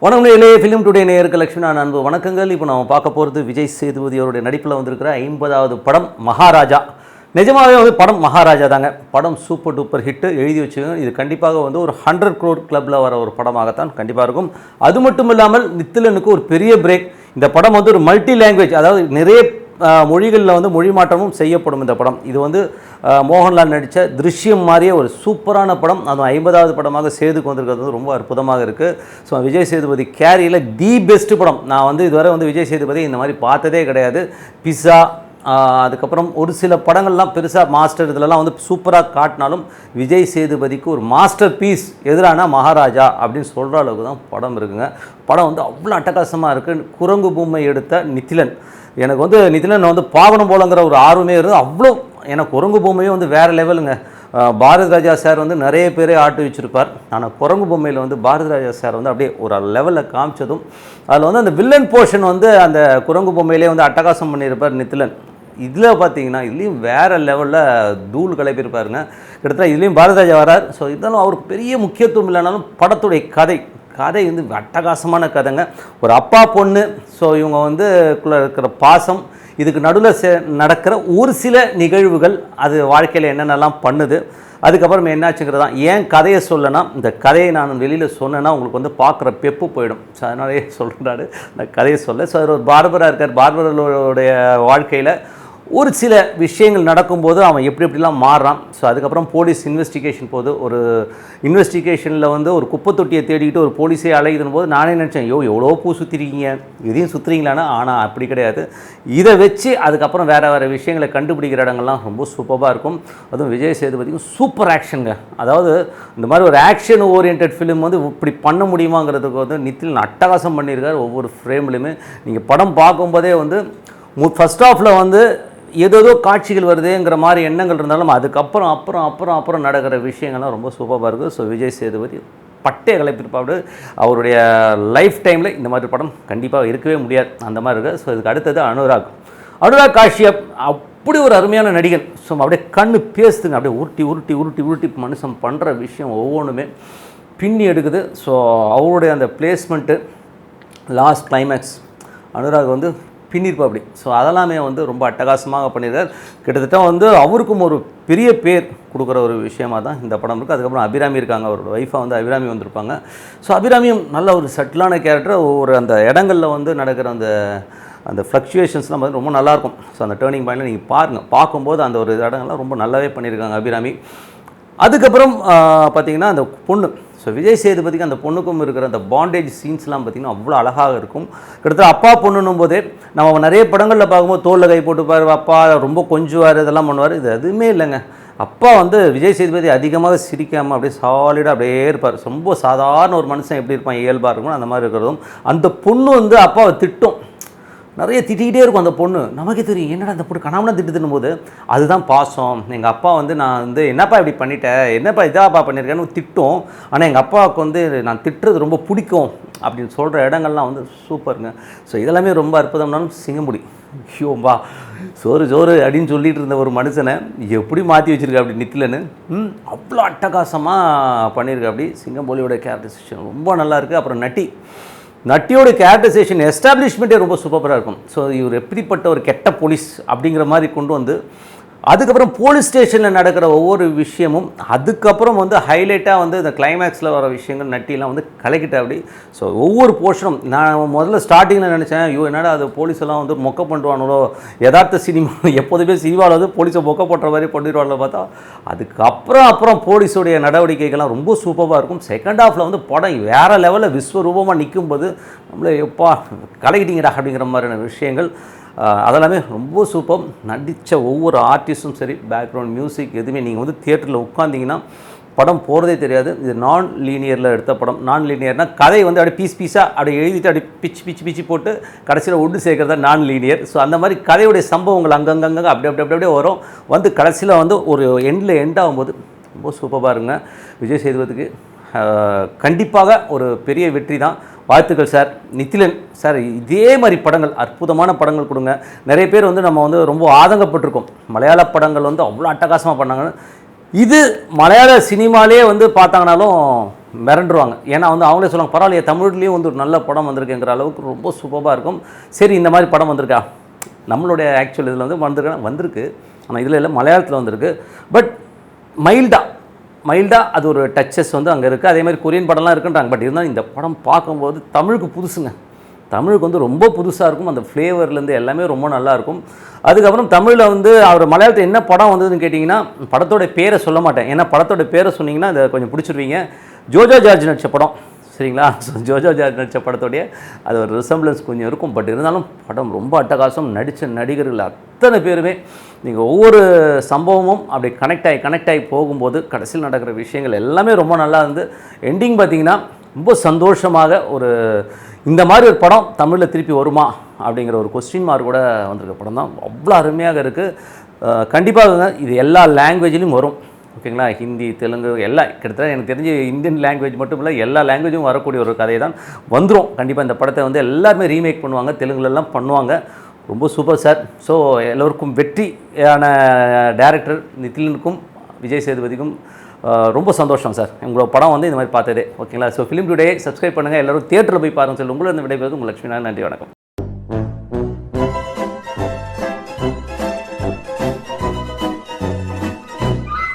வணக்கம் இளைய film today நேயருக்கு Lakshmi நான் அன்பு வணக்கங்கள். இப்போ நம்ம பார்க்க போகிறது விஜய் சேதுபதி அவருடைய நடிப்பில் வந்திருக்கிற ஐம்பதாவது படம் மகாராஜா. நிஜமாகவே வந்து படம் மகாராஜா தாங்க. படம் சூப்பர் டூப்பர் ஹிட்டு எழுதி வச்சுருக்கோம் இது கண்டிப்பாக வந்து ஒரு ஹண்ட்ரட் க்ரோர் கிளப்பில் வர ஒரு படமாகத்தான் கண்டிப்பாக இருக்கும். அது மட்டும் இல்லாமல் நித்திலனுக்கு ஒரு பெரிய பிரேக் இந்த படம் வந்து ஒரு மல்டி லாங்குவேஜ் அதாவது நிறைய மொழிகளில் வந்து மொழி மாற்றமும் செய்யப்படும் இந்த படம். இது வந்து மோகன்லால் நடித்த திருஷ்யம் மாதிரியே ஒரு சூப்பரான படம். அதுவும் ஐம்பதாவது படமாக சேதுக்கு வந்திருக்கிறது வந்து ரொம்ப அற்புதமாக இருக்குது ஸோ விஜய் சேதுபதி கேரியில் தி பெஸ்ட் படம். நான் வந்து இதுவரை வந்து விஜய் சேதுபதி இந்த மாதிரி பார்த்ததே கிடையாது. பிஸா அதுக்கப்புறம் ஒரு சில படங்கள்லாம் பெருசாக மாஸ்டர் இதிலலாம் வந்து சூப்பராக காட்டினாலும் விஜய் சேதுபதிக்கு ஒரு மாஸ்டர் பீஸ் எதிரான மகாராஜா அப்படின்னு சொல்கிற அளவுக்கு தான் படம் இருக்குங்க. படம் வந்து அவ்வளோ அட்டகாசமாக இருக்குது குரங்கு பொம்மை எடுத்த நித்திலன். எனக்கு வந்து நிதிலன் வந்து பாவனம் போலங்கிற ஒரு ஆர்வமே இருந்து அவ்வளோ ஏன்னா குரங்கு பொம்மையே வந்து வேறு லெவலுங்க அஹ் ராஜா சார் வந்து நிறைய பேரே ஆட்டு வச்சிருப்பார். ஆனால் குரங்கு பொம்மையில் வந்து பாரதி ராஜா சார் வந்து அப்படியே ஒரு லெவலில் காமிச்சதும் அதில் வந்து அந்த வில்லன் போர்ஷன் வந்து அந்த குரங்கு பொம்மையிலே வந்து அட்டகாசம் பண்ணியிருப்பார் நித்திலன். இதில் பார்த்தீங்கன்னா இதுலேயும் வேறு லெவலில் தூள் கிளப்பியிருப்பாருங்க கிட்டத்தட்ட இதுலேயும் பாரதராஜா வரார் ஸோ இருந்தாலும் அவருக்கு பெரிய முக்கியத்துவம் இல்லைனாலும் படத்துடைய கதை. கதை வந்து அட்டகாசமான கதைங்க. ஒரு அப்பா பொண்ணு ஸோ இவங்க வந்து இருக்கிற பாசம் இதுக்கு நடுவில் செ நடக்கிற ஒரு சில நிகழ்வுகள் அது வாழ்க்கையில் என்னென்னலாம் பண்ணுது அதுக்கப்புறம் என்னாச்சுங்கிறது தான் ஏன் கதையை சொல்லனா இந்த கதையை நான் வெளியில் சொன்னேன்னா உங்களுக்கு வந்து பார்க்குற பெப்பு போயிடும். ஸோ அதனாலே சொல்கிறாரு இந்த கதையை சொல்ல. ஸோ அவர் ஒரு பார்பராக இருக்கார். பார்பரோடைய வாழ்க்கையில் ஒரு சில விஷயங்கள் நடக்கும்போது அவன் எப்படி எப்படிலாம் மாறுறான். ஸோ அதுக்கப்புறம் போலீஸ் இன்வெஸ்டிகேஷன் போது ஒரு இன்வெஸ்டிகேஷனில் வந்து ஒரு குப்பை தொட்டியை தேடிக்கிட்டு ஒரு போலீஸே அலையுதுன்னு போது நானே நினச்சேன் ஐயோ எவ்வளோ பூ சுற்றிருக்கீங்க இதையும் சுற்றுறீங்களான்னா ஆனால் அப்படி கிடையாது. இதை வச்சு அதுக்கப்புறம் வேறு வேறு விஷயங்களை கண்டுபிடிக்கிற இடங்கள்லாம் ரொம்ப சூப்பராக இருக்கும். அதுவும் விஜய் சேதுபதிக்கும் சூப்பர் ஆக்ஷனுங்க அதாவது இந்த மாதிரி ஒரு ஆக்ஷன் ஓரியன்ட் ஃபிலிம் வந்து இப்படி பண்ண முடியுமாங்கிறதுக்கு வந்து நித்தில் அட்டகாசம் பண்ணியிருக்காரு ஒவ்வொரு ஃப்ரேம்லையுமே நீங்கள் படம் பார்க்கும்போதே வந்து ஃபஸ்ட் ஆஃபில் வந்து ஏதேதோ காட்சிகள் வருதுங்கிற மாதிரி எண்ணங்கள் இருந்தாலும் அதுக்கப்புறம் அப்புறம் அப்புறம் அப்புறம் நடக்கிற விஷயங்கள்லாம் ரொம்ப சூப்பராக இருக்குது ஸோ விஜய் சேதுபதி பட்டே கலைப்பிற்பாடு அவருடைய லைஃப் டைமில் இந்த மாதிரி படம் கண்டிப்பாக இருக்கவே முடியாது. அந்த மாதிரி இருக்குது ஸோ இதுக்கு அடுத்தது அனுராக். அனுராக் காஷ்யப் அப்படி ஒரு அருமையான நடிகன். ஸோ அப்படியே கண்ணு பேசுதுங்க. அப்படியே உருட்டி உருட்டி உருட்டி உருட்டி மனுஷன் பண்ணுற விஷயம் ஒவ்வொன்றுமே பின்னி எடுக்குது. ஸோ அவருடைய அந்த பிளேஸ்மெண்ட்டு லாஸ்ட் கிளைமேக்ஸ் அனுராக் வந்து பின்னிருப்பாப்படி ஸோ அதெல்லாமே வந்து ரொம்ப அட்டகாசமாக பண்ணியிருக்கார். கிட்டத்தட்ட வந்து அவருக்கும் ஒரு பெரிய பேர் கொடுக்குற ஒரு விஷயமாக தான் இந்த படம் இருக்குது அதுக்கப்புறம் அபிராமி இருக்காங்க. அவரோட ஒய்ஃபாக வந்து அபிராமி வந்திருப்பாங்க. ஸோ அபிராமியும் நல்ல ஒரு செட்டிலான கேரக்டர் ஒரு அந்த இடங்களில் வந்து நடக்கிற அந்த அந்த ஃப்ளக்சுவேஷன்ஸ்லாம் வந்து ரொம்ப நல்லாயிருக்கும். ஸோ அந்த டேர்னிங் பாயிண்டில் நீங்கள் பாருங்கள் பார்க்கும்போது அந்த ஒரு இடங்கள்லாம் ரொம்ப நல்லாவே பண்ணியிருக்காங்க அபிராமி. அதுக்கப்புறம் பார்த்தீங்கன்னா அந்த பொண்ணு ஸோ விஜய் சேதுபதிக்கு அந்த பொண்ணுக்கும் இருக்கிற அந்த பாண்டேஜ் சீன்ஸ்லாம் பார்த்திங்கன்னா அவ்வளோ அழகாக இருக்கும். கிட்டத்தட்ட அப்பா பொண்ணுன்னும் போதே நம்ம நிறைய படங்களில் பார்க்கும்போது தோலில் கை போட்டுப்பார் அப்பா ரொம்ப கொஞ்சுவார் இதெல்லாம் பண்ணுவார். இது எதுவுமே இல்லைங்க. அப்பா வந்து விஜய் சேதுபதி அதிகமாக சிரிக்காமல் அப்படியே சாலிடாக அப்படியே இருப்பார். ரொம்ப சாதாரண ஒரு மனுஷன் எப்படி இருப்பான் இயல்பாக இருக்கும் அந்த மாதிரி இருக்கிறதும். அந்த பொண்ணு வந்து அப்பாவை திட்டும். நிறைய திட்டிக்கிட்டே இருக்கும் அந்த பொண்ணு. நமக்கே தெரியும் என்னடா அந்த பொண்ணு கணாமனா திட்டுதுன்னு போது அதுதான் பாசம். எங்கள் அப்பா வந்து நான் வந்து என்னப்பா இப்படி பண்ணிட்டேன் என்னப்பா இதாப்பா பண்ணியிருக்கேன்னு திட்டும். ஆனால் எங்கள் அப்பாவுக்கு வந்து நான் திட்டுறது ரொம்ப பிடிக்கும். அப்படின்னு சொல்கிற இடங்கள்லாம் வந்து சூப்பருங்க. ஸோ இதெல்லாமே ரொம்ப அற்புதம்னாலும் சிங்கமுடி. ஐயோம்பா சோறு சோறு அப்படின்னு சொல்லிட்டு இருந்த ஒரு மனுஷனை எப்படி மாற்றி வச்சுருக்க அப்படி நித்திலன்னு? ம் அவ்வளோ அட்டகாசமாக பண்ணியிருக்க அப்படி சிங்கம்பொலியோட கேரக்டரைசேஷன் ரொம்ப நல்லா இருக்குது அப்புறம் நட்டி. நட்டியோட கேரக்டரைசேஷன் எஸ்டாப்ளிஷ்மெண்ட்டே ரொம்ப சூப்பராக இருக்கும். ஸோ இவர் எப்படிப்பட்ட ஒரு கெட்ட போலீஸ் அப்படிங்கிற மாதிரி கொண்டு வந்து அதுக்கப்புறம் போலீஸ் ஸ்டேஷனில் நடக்கிற ஒவ்வொரு விஷயமும் அதுக்கப்புறம் வந்து ஹைலைட்டாக வந்து இந்த கிளைமேக்ஸில் வர விஷயங்கள் நட்டிலாம் வந்து கலக்கிட்ட அப்படி. ஸோ ஒவ்வொரு போர்ஷனும் நான் முதல்ல ஸ்டார்டிங்கில் நினச்சேன் ஐயோ என்னடா அது போலீஸ் எல்லாம் வந்து மொக்க பண்ணுவானுங்களோ யதார்த்த சினிமா எப்போதுமே சினிமாவில் வந்து போலீஸை மொக்க போட்டுற மாதிரி பண்ணிடுவாங்களோ பார்த்தா அதுக்கப்புறம் அப்புறம் போலீஸுடைய நடவடிக்கைகள்லாம் ரொம்ப சூப்பராக இருக்கும். செகண்ட் ஹாஃபில் வந்து படம் வேறு லெவலில் விஸ்வரூபமாக நிற்கும்போது நம்மளே எப்பா கலக்கிட்டீங்கடா அப்படிங்கிற மாதிரியான விஷயங்கள். அதெல்லாமே ரொம்ப சூப்பர் நடித்த ஒவ்வொரு ஆர்டிஸ்ட்டும் சரி பேக்ரவுண்ட் மியூசிக் எதுவுமே நீங்கள் வந்து தியேட்டரில் உட்காந்திங்கன்னா படம் போகிறதே தெரியாது. இது நான் லீனியரில் எடுத்த படம். நான் லீனியர்னால் கதை வந்து அப்படியே பீஸ் பீஸாக அப்படியே எழுதிட்டு அப்படியே பிச்சு பிச்சு பிச்சு போட்டு கடைசியில் ஒன்று சேர்க்குறதா நான் லீனியர் ஸோ அந்த மாதிரி கதையுடைய சம்பவங்கள் அங்கங்கங்க அப்படி அப்படி அப்படி அப்படியே வரும். வந்து கடைசியில் வந்து ஒரு எண்டில் எண்ட் ஆகும்போது ரொம்ப சூப்பராக இருங்க விஜய் சேதுபதிக்கு கண்டிப்பாக ஒரு பெரிய வெற்றி தான். வாழ்த்துக்கள் சார். நித்திலன் சார் இதே மாதிரி படங்கள் அற்புதமான படங்கள் கொடுங்க. நிறைய பேர் வந்து நம்ம வந்து ரொம்ப ஆதங்கப்பட்டிருக்கோம். மலையாள படங்கள் வந்து அவ்வளோ அட்டகாசமாக பண்ணாங்க இது மலையாள சினிமாலே வந்து பார்த்தாங்கனாலும் மிரண்டுருவாங்க. ஏன்னா வந்து அவங்களே சொல்லுவாங்க பரவாயில்லையே தமிழ்லேயும் வந்து ஒரு நல்ல படம் வந்திருக்குங்கிற அளவுக்கு ரொம்ப சூப்பராக இருக்கும். சரி இந்த மாதிரி படம் வந்திருக்கா? நம்மளுடைய ஆக்சுவல் இதில் வந்து வந்திருக்கா வந்திருக்கு. ஆனால் இதில் இல்லை மலையாளத்தில் வந்திருக்கு. பட் மைல்டாக மைல்டாக அது ஒரு டச்சஸ் வந்து அங்கே இருக்குது அதே மாதிரி கொரியன் படம்லாம் இருக்குன்றாங்க. பட் இருந்தாலும் இந்த படம் பார்க்கும்போது தமிழுக்கு புதுசுங்க. தமிழுக்கு வந்து ரொம்ப புதுசாக இருக்கும். அந்த ஃப்ளேவர்லேருந்து எல்லாமே ரொம்ப நல்லா இருக்கும். அதுக்கப்புறம் தமிழில் வந்து அவர் மலையாளத்தில் என்ன படம் வந்ததுன்னு கேட்டிங்கன்னா படத்தோட பேரை சொல்ல மாட்டேன். ஏன்னா படத்தோட பேரை சொன்னிங்கன்னா அதை கொஞ்சம் பிடிச்சிருவீங்க. ஜோஜோ ஜார்ஜ் நடிச்ச படம். சரிங்களா? ஸோ ஜோஜோ ஜார்ஜ் நடித்த படத்துடைய அது ஒரு ரிசம்பிளன்ஸ் கொஞ்சம் இருக்கும். பட் இருந்தாலும் படம் ரொம்ப அட்டகாசம். நடித்த நடிகர்கள் அத்தனை பேருமே நீங்கள் ஒவ்வொரு சம்பவமும் அப்படி கனெக்ட் ஆகி கனெக்ட் ஆகி போகும்போது கடைசியில் நடக்கிற விஷயங்கள் எல்லாமே ரொம்ப நல்லா இருந்து எண்டிங் பார்த்தீங்கன்னா ரொம்ப சந்தோஷமாக ஒரு இந்த மாதிரி ஒரு படம் தமிழில் திருப்பி வருமா? அப்படிங்கிற ஒரு கொஸ்டின் மார்க் கூட வந்திருக்க படம் தான். அவ்வளோ அருமையாக இருக்குது கண்டிப்பாக இது எல்லா லாங்குவேஜ்லேயும் வரும். ஓகேங்களா? ஹிந்தி தெலுங்கு எல்லா கிட்டத்தட்ட எனக்கு தெரிஞ்சு இந்தியன் லாங்குவேஜ் மட்டும் இல்லை எல்லா லாங்குவேஜும் வரக்கூடிய ஒரு கதை தான். வந்துடும் கண்டிப்பாக இந்த படத்தை வந்து எல்லாருமே ரீமேக் பண்ணுவாங்க. தெலுங்குலலாம் பண்ணுவாங்க. ரொம்ப சூப்பர் சார் ஸோ எல்லோருக்கும் வெற்றியான டேரக்டர் நிதிலனுக்கும் விஜய் சேதுபதிக்கும் ரொம்ப சந்தோஷம் சார் உங்களோட படம் வந்து இந்த மாதிரி பார்த்ததே. ஓகேங்களா? ஸோ ஃபிலிம் டுடே சப்ஸ்கிரைப் பண்ணுங்கள் எல்லோரும் தியேட்டரில் போய் பாருங்கள் சார் உங்களை இந்த விடைபெறுவது உங்கள் லட்சுமி நன்றி வணக்கம்.